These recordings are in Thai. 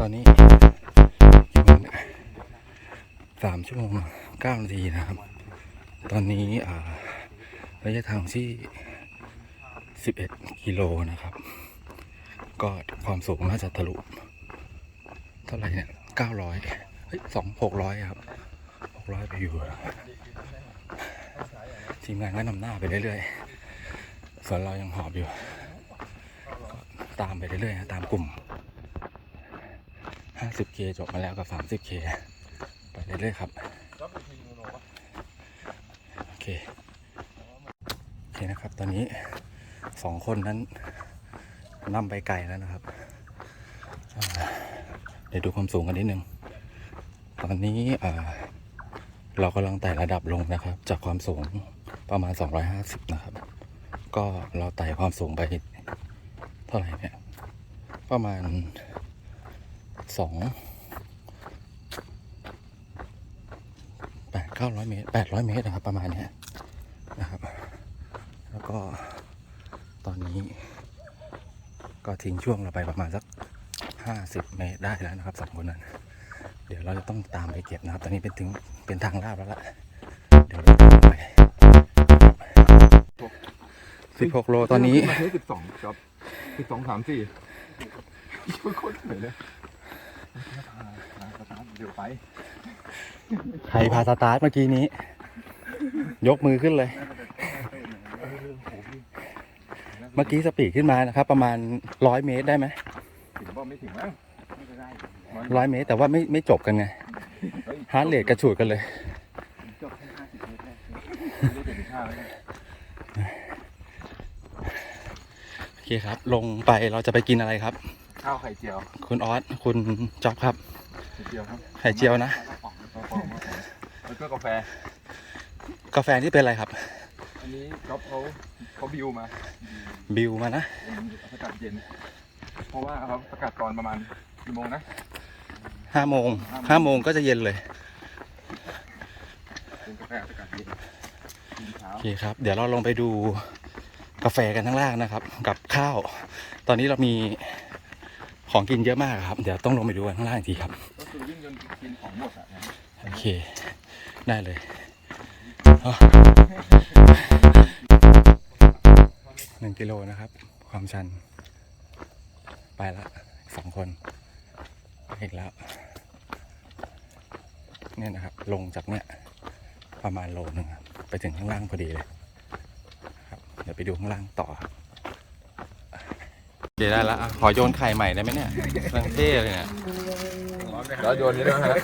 ตอนนี้สามชั่วโมงเก้านาทีนะครับ ตอนนี้ระยะทางที่สิบเอ็ดกิโลนะครับ ก็ความสูงน่าจะทะลุ เท่าไหร่เนี่ยเก้าร้อยเฮ้ยสองหกร้อยครับหกร้อยไปอยู่ทีมงานก็นำหน้าไปเรื่อยๆส่วนเรายังหอบอยู่ ตามไปเรื่อยๆตามกลุ่ม 50K จบมาแล้วกับ 30K ไปเรื่อยๆครับ โอเค โอเคนะครับ ตอนนี้สองคนนั้นนำไปไกลแล้วนะครับ เดี๋ยวดูความสูงกันนิดนึง ตอนนี้เรากำลังไต่ระดับลงนะครับ จากความสูงประมาณ 250 นะครับ ก็เราไต่ความสูงไป เท่าไหร่เนี่ย ประมาณสองแปดเก้าร้อยเมตรแปดร้อยเมตรนะครับ ประมาณเนี้ยนะครับ แล้วก็ตอนนี้ก็ทิ้งช่วงเราไปประมาณสักห้าสิบเมตรได้แล้วนะครับสองคนนั้น เดี๋ยวเราจะต้องตามไปเก็บนะครับ ตอนนี้เป็นถึงเป็นทางลาดแล้วล่ะ เดี๋ยวเราตามไปสิบหกโลตอนนี้ มาเทสสิบสองครับ สิบสองสามสี่โคตรเหนื่อยเลยเดี๋ยวไป ใครพาสตาร์ทเมื่อกี้นี้ ยกมือขึ้นเลย เมื่อกี้สปีดขึ้นมานะครับ ประมาณร้อยเมตรได้ไหมถึงบ่ไม่ถึงมั้งร้อยเมตรแต่ว่าไม่ไม่จบกันไงฮาร์ดเรทกระฉูดกันเลย จบแค่ห้าสิบเมตรแรกไม่ได้ถึงห้าแล้ว โอเคครับ ลงไปเราจะไปกินอะไรครับ ข้าวไข่เจียว คุณออสคุณจ๊อบครับ ไข่เจียวครับไข่เจียวนะ แล้วก็กาแฟ กาแฟที่เป็นอะไรครับ อันนี้ก๊อฟเขาเขาบิวมาบิวมานะเป็นสกัดเย็น เพราะว่าเขาสกัดตอนประมาณกี่โมงนะห้าโมงห้าโมงก็จะเย็นเลยเป็นกาแฟสกัดเย็นกินเช้าโอเคครับ เดี๋ยวเราลงไปดู กาแฟกันข้างล่างนะครับ กับข้าว ตอนนี้เรามีของกินเยอะมากครับ เดี๋ยวต้องลงไปดูกันข้างล่างอีกทีครับก็คือวิ่งจนกินของหมดอะนะโอเค ได้เลยหนึ่งกิโลนะครับ ความชัน ไปละสองคนอีกแล้วเนี่ยนะครับ ลงจากเนี่ยประมาณโลหนึ่งไปถึงข้างล่างพอดีเลย ดี๋ยวไปดูข้างล่างต่อครับเดี๋ยวได้ละอะขอโยนไข่ใหม่ได้ไหมเนี่ยรังเท่เลยเนี่ยแล้วโยนนี้ด้วยฮะ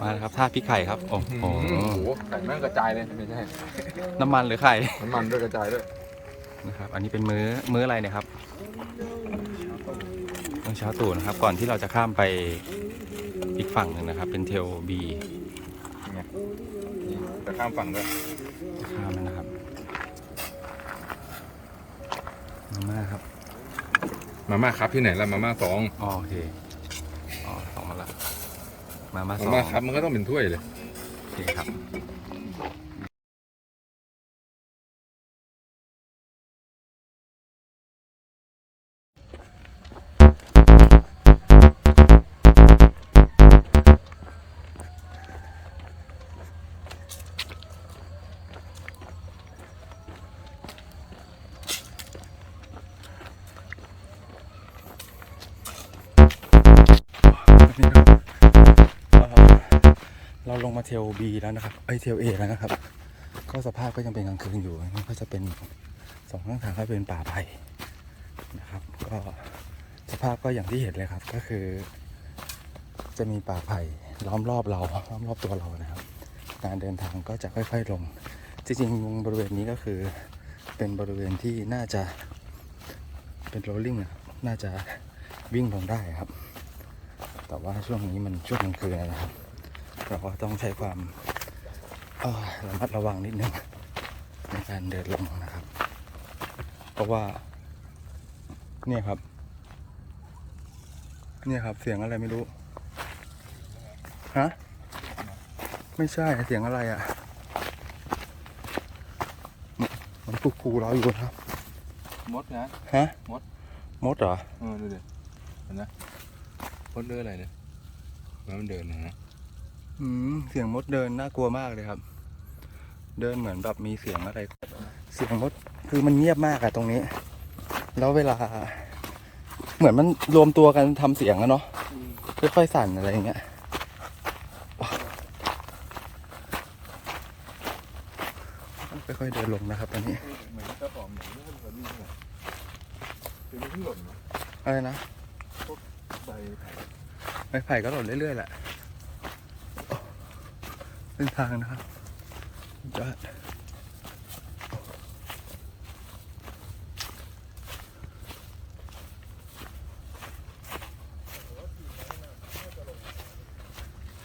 มาแล้วครับท่าพริกไข่ครับ โอ้โห โอ้โหไข่แม่งกระจายเลยไม่ใช่น้ำมันหรือไข่ น้ำมันด้วยกระจายด้วยนะครับ อันนี้เป็นมื้อ มื้ออะไรเนะครับมื้อเช้าตู่นะครับ ก่อนที่เราจะข้ามไปอีกฝั่งหนึ่งนะครับ เป็นเทลบีนี่จะข้ามฝั่งด้วย มาม่าครับ มาม่าครับที่ไหนล่ะมาม่าสองอ๋อโอเค อ๋อสองมาละมาม่าสมาองม่าครับมันก็ต้องเป็นถ้วยเลย โอเคครับ มาเทลบีแล้วนะครับไอเทลเอแล้วนะครับ ก็สภาพก็ยังเป็นกลางคืนอยู่นี่ก็จะเป็นสองข้างทางก็เป็นป่าไผ่นะครับ ก็สภาพก็อย่างที่เห็นเลยครับ ก็คือ จะมีป่าไผ่ล้อมรอบเราล้อมรอบตัวเรานะครับ การเดินทางก็จะค่อยๆลง จริงๆบริเวณนี้ก็คือเป็นบริเวณที่น่าจะเป็นโรลลิ่งนะครับน่าจะวิ่งลงได้ครับ แต่ว่าช่วงนี้มันช่วงกลางคืนนะครับ เราก็ต้องใช้ความเอ่อระมัดระวังนิดนึงในการเดินลงนะครับ เพราะว่า เนี่ยครับ เนี่ยครับเสียงอะไรไม่รู้ฮะไม่ใช่เสียงอะไรอะ่ะ มันมันกูกูเราอยู่ครับ มดนะฮะมดมดเหรอเออดูดิเห็นไหมมดเลืออะไรเนี่ยแล้วมันเดินนะฮะอืม เสียงมดเดินน่ากลัวมากเลยครับ เดินเหมือนแบบมีเสียงอะไร เสียงมดคือมันเงียบมากอะตรงนี้ แล้วเวลา เหมือนมันรวมตัวกันทำเสียงอะเนาะค่อยๆสั่นอะไรอย่างเงี้ยค่อยๆเดินลงนะครับตอนนี้เหมือนกระป๋องเหมือนเรื่องแบบนี้เลยคือมันเพิ่งหล่นเนาะอะไรนะใบไผ่ไม้ไผ่ก็หล่นเรื่อยๆแหละ นทางนะครับยอด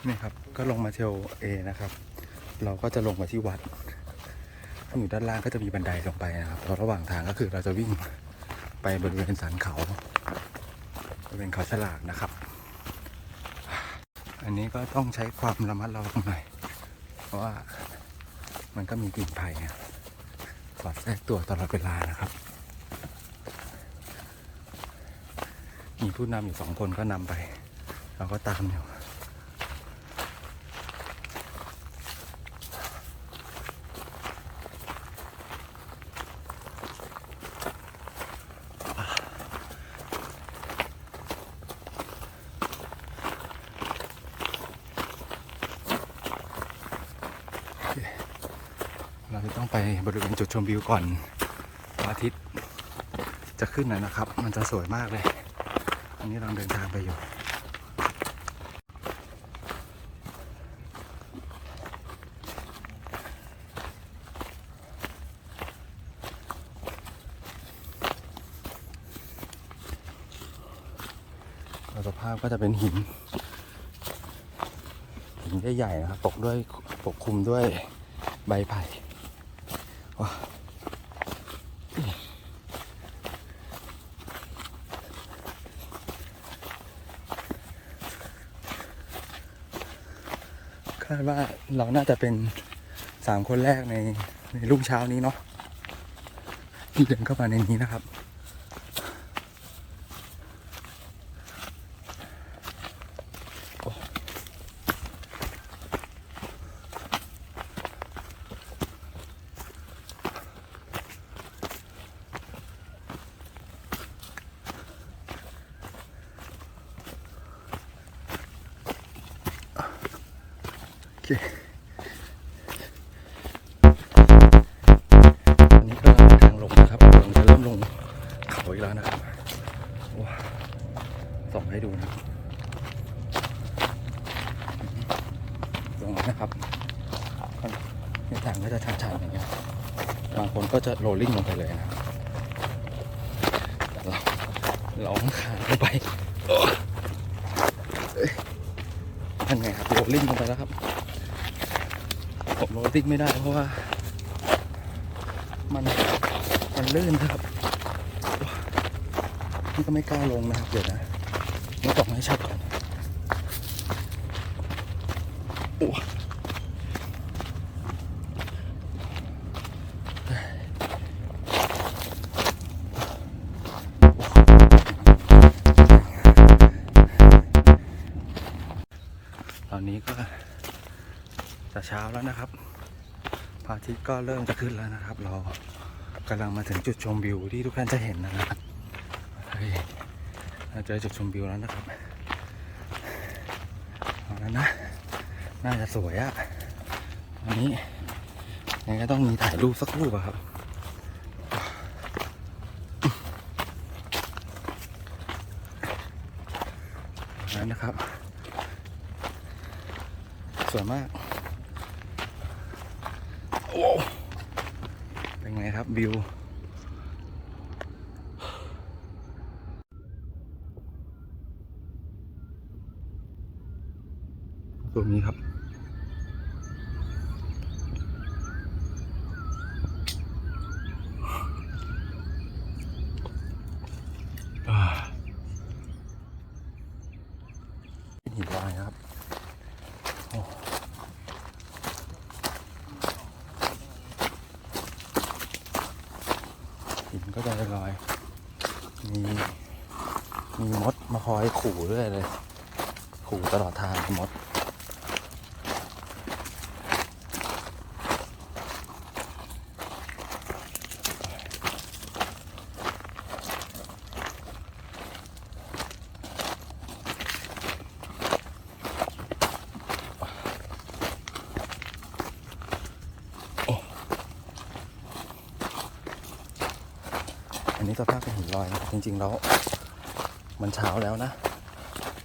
นี่ครับ ก็ลงมาเทลเอนะครับ เราก็จะลงมาที่วัดอยู่ด้านล่างก็จะมีบันไดลงไปนะครับแล้วระหว่างทางก็คือเราจะวิ่งไปบริเวณสันเขาบริเวณเขาฉลากนะครับ อันนี้ก็ต้องใช้ความระมัดระวังหน่อย เพราะว่ามันก็มีกลิ่นไผ่สอดแทรกตัวตลอดเวลานะครับ มีผู้นำอยู่สองคนก็นำไป เราก็ตามอยู่ ต้องไปบริเวณจุดชมวิวก่อนพระอาทิตย์จะขึ้นนะครับ มันจะสวยมากเลย อันนี้เราเดินทางไปอยู่สภาพก็จะเป็นหิน หินใหญ่ๆนะครับ ปกด้วยปกคลุมด้วยใบไผ่ คาดว่าเราน่าจะเป็นสามคนแรกในในรุ่งเช้านี้เนาะที่เดินเข้ามาในนี้นะครับ คอันนี้ก็ทางลงนะครับเราจะเริ่มลงเขาอีกแล้วนะครับว้าส่องให้ดูนะครับตรงนะครับในทางก็จะชันๆอย่างเงี้ยบางคนก็จะโรลลิ่งลงไปเลยนะแต่เราเราขาลงไปเอ้ยนั่นไงครับโรลลิ่งลงไปแล้วครับ ผมโรลลิ่งไม่ได้เพราะว่า มันมันลื่นครับ นี่ก็ไม่กล้าลงนะครับเดี๋ยวนะต้องตอกให้ชัดก่อนโอ้ตอนนี้ก็ จะเช้าแล้วนะครับพระอาทิตย์ก็เริ่มจะขึ้นแล้วนะครับ เรากำลังมาถึงจุดชมวิวที่ทุกท่านจะเห็นนะครับเฮ้ยเราเจอจุดชมวิวแล้วนะครับเอาแล้วนะ น่าจะสวยอะวันนี้ยังไงก็ต้องมีถ่ายรูปสักรูปอะครับนั้นนะครับ สวยมาก เป็นไงครับวิวตรงนี้ครับ อ่าเป็นหินลายนะครับโอ้หินก็จะลอยๆ มีมีมดมาคอยขู่ด้วยเลย ขู่ตลอดทางมดอันนี้สภาพเป็นหินลอยนะจริงๆแล้ว มันเช้าแล้วนะ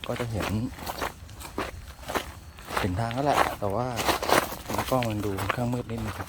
ก็จะเห็น เห็นทางก็แหละ แต่ว่ามันก็มันดูค่อนข้างมืดนิดนึงครับ